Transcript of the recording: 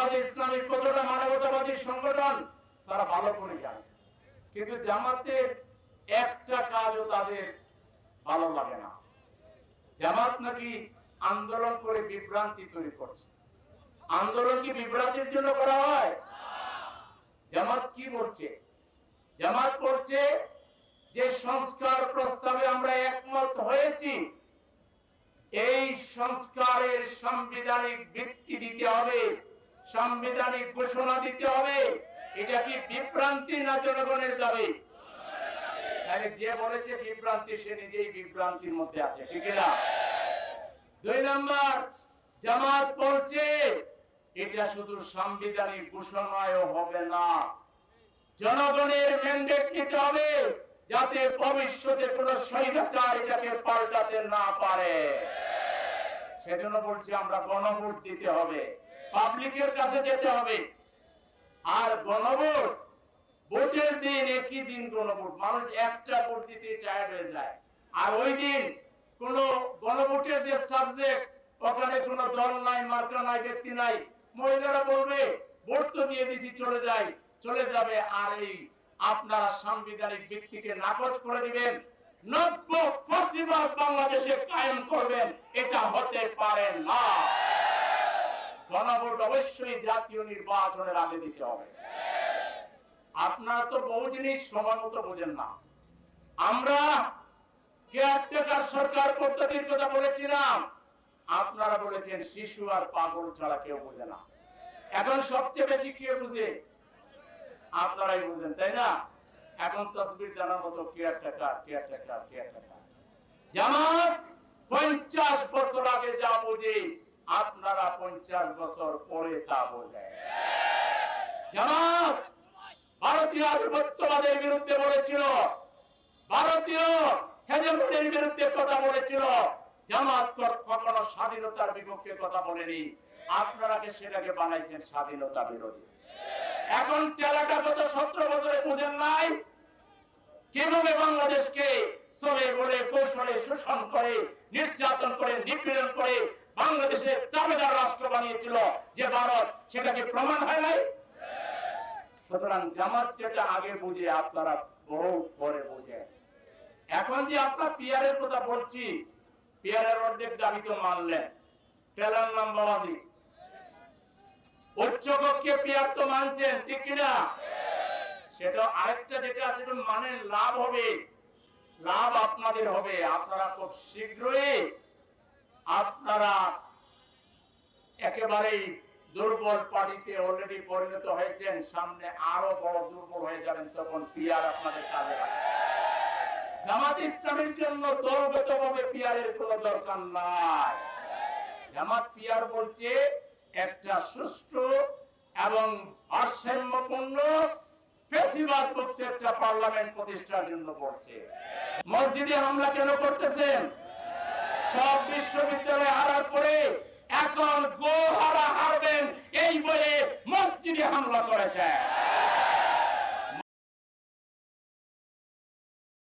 জামাতে ইসলামী কতটা মানবতাবাদী সংগঠন, তারা ভালো করে জানে। কিন্তু জামাতের একটা কাজও তাদের ভালো লাগে না। জামাত নাকি আন্দোলন করে বিভ্রান্তি তৈরি করছে। আন্দোলন কি বিভ্রান্তির জন্য করা হয়? জামাত কি করছে? জামাত করছে যে সংস্কার প্রস্তাবে আমরা একমত হয়েছি, এই সংস্কারের সাংবিধানিক ভিত্তি দিতে হবে। সাংবিধানিক ঘোষণা দিতে হবে। এটা কি বিভ্রান্তি না জনগণের দাবি? যে বলেছে বিভ্রান্তি, সে নিজেই বিভ্রান্তির মধ্যে আছে, ঠিক না দুই নম্বর, জামাত বলছে, এটা শুধু সাংবিধানিক ঘোষণায় হবে না। জনগণের ম্যান্ডেট নিতে হবে যাতে ভবিষ্যতে কোন স্বৈরাচার এটাকে পাল্টাতে না পারে। সেজন্য বলছি আমরা গণভোট দিতে হবে। পাবলিকের কাছে যেতে হবে। আর গণভোট, ভোটের দিন একই দিন গণভোট। মানুষ একটা ভোট দিতে টায়ার্ড হয়ে যায়। আর ওই দিন কোন গণভোটের যে সাবজেক্ট ওখানে কোনো দল নাই, মার্কা নাই, ব্যক্তি নাই, মহিলারা বলবে, ভোট তো দিয়ে দিছি, চলে যাই, চলে যাবে। আর এই আপনারা সাংবিধানিক ব্যক্তিকে নাকচ করে দিবেন। নব্য বাংলাদেশে কায়েম করবেন। এটা হতে পারে না। গণভোট অবশ্যই জাতীয় নির্বাচনের আগে দিতে হবে। আপনারা তো বহু জিনিস সময় বোঝেন না। আমরা সরকার পদ্ধতির কথা বলেছিলাম। আপনারা বলেছেন শিশু আর পাগল ছাড়া কেউ বোঝে না। এখন সবচেয়ে বেশি কে বুঝে? আপনারাই বুঝেন, তাই না? এখন তসবির জানার মতো কেয়ারটেকার কেয়ারটেকার কেয়ারটেকার জামাত পঞ্চাশ বছর আগে যা বুঝে আপনারা পঞ্চাশ বছর পরে তা বোঝেন। জামাত ভারতীয় আধিপত্যবাদের বিরুদ্ধে বলেছিল, ভারতীয় বিরুদ্ধে কথা বলেছিল, জামাত কখনো স্বাধীনতার বিপক্ষে কথা বলেনি। আপনারা সেটাকে বানাইছেন স্বাধীনতা বিরোধী? এখন টেলাটা গত সতেরো বছরে বুঝেন নাই কীভাবে বাংলাদেশকে চলে বলে কৌশলে শোষণ করে, নির্যাতন করে, নিপীড়ন করে বাংলাদেশের দাবিদার রাষ্ট্র বানিয়েছিল যে ভারত সেটাকে প্রমাণ হয় নাই? সুতরাং জামাত যেটা আগে বুঝে, আপনারা বহু পরে বুঝে। এখন যে আপনার পিয়ারের কথা বলছি, পিয়ারের অর্ধেক দাবি তো মানলেন। টেলার নাম উচ্চ কক্ষে পিয়ার তো মানছেন, ঠিক কিনা? সেটা আরেকটা যেটা আছে, সেটা মানে লাভ হবে। লাভ আপনাদের হবে। আপনারা খুব শীঘ্রই আপনারা একেবারেই দুর্বল পার্টিতে অলরেডি পরিণত হয়েছেন, সামনে আরও বড় দুর্বল হয়ে যাবেন তখন পিয়ার আপনাদের কাজে জামাত ইসলামের জন্য দলগত ভাবে পিয়ারের কোনো দরকার নাই। জামাত পিয়ার বলছে, একটা সুষ্ঠু এবং ভারসাম্যপূর্ণ ফেসিবাদ একটা পার্লামেন্ট প্রতিষ্ঠার জন্য বলছে। মসজিদে হামলা কেন করতেছেন? সব বিশ্ববিদ্যালয়ে হারার পরে এখন গোহারা হারবেন এই বলে মসজিদে হামলা করেছে।